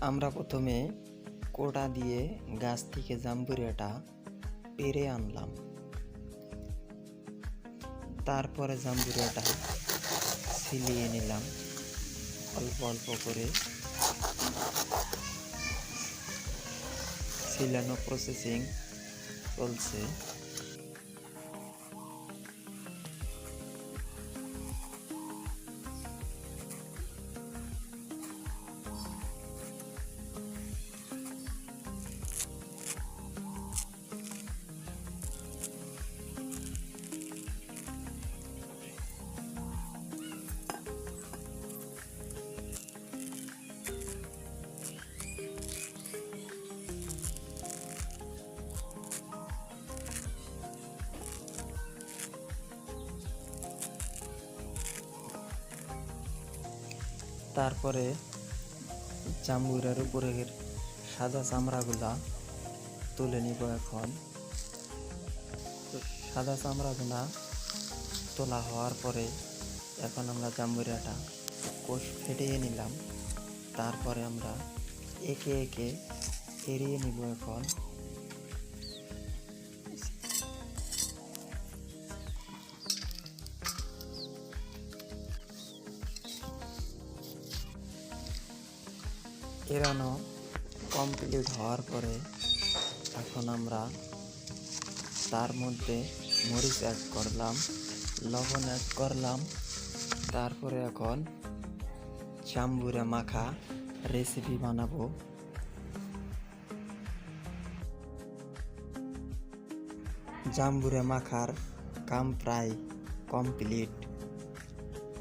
আমরা প্রথমে কোটা দিয়ে গাছ থেকে জাম্বুরিয়াটা পেরে আনলাম। তারপরে জাম্বুরিয়াটা ছিলিয়ে নিলাম। অল্প অল্প করে ছিলানো প্রসেসিং চলছে। তারপরে জাম্বুরার উপরের সাদা চামড়াগুলা তুলে নিব এখন। সাদা চামড়াগুলা তোলা হওয়ার পরে এখন আমরা জাম্বুরাটা কোষ ফেটিয়ে নিলাম। তারপরে আমরা একে একে এড়িয়ে নিব এখন। এড়ানো কমপ্লিট হওয়ার পরে এখন আমরা তার মধ্যে মরিচ অ্যাড করলাম, লবণ অ্যাড করলাম, তারপরে এখন চাম্বুরে মাখা রেসিপি বানাবো। জাম্বুরে মাখার কাম প্রায় কমপ্লিট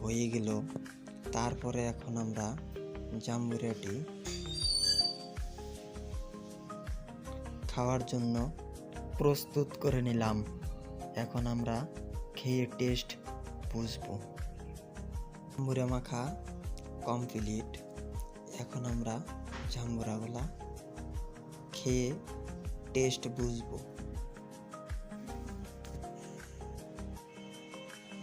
হয়ে গেল। তারপরে এখন আমরা জাম্বুরাটি খাওয়ার জন্য প্রস্তুত করে নিলাম। এখন আমরা খেয়ে টেস্ট বুঝব। জাম্বুরা মাখা কমপ্লিট। এখন আমরা জাম্বুরাগুলা খেয়ে টেস্ট বুঝব।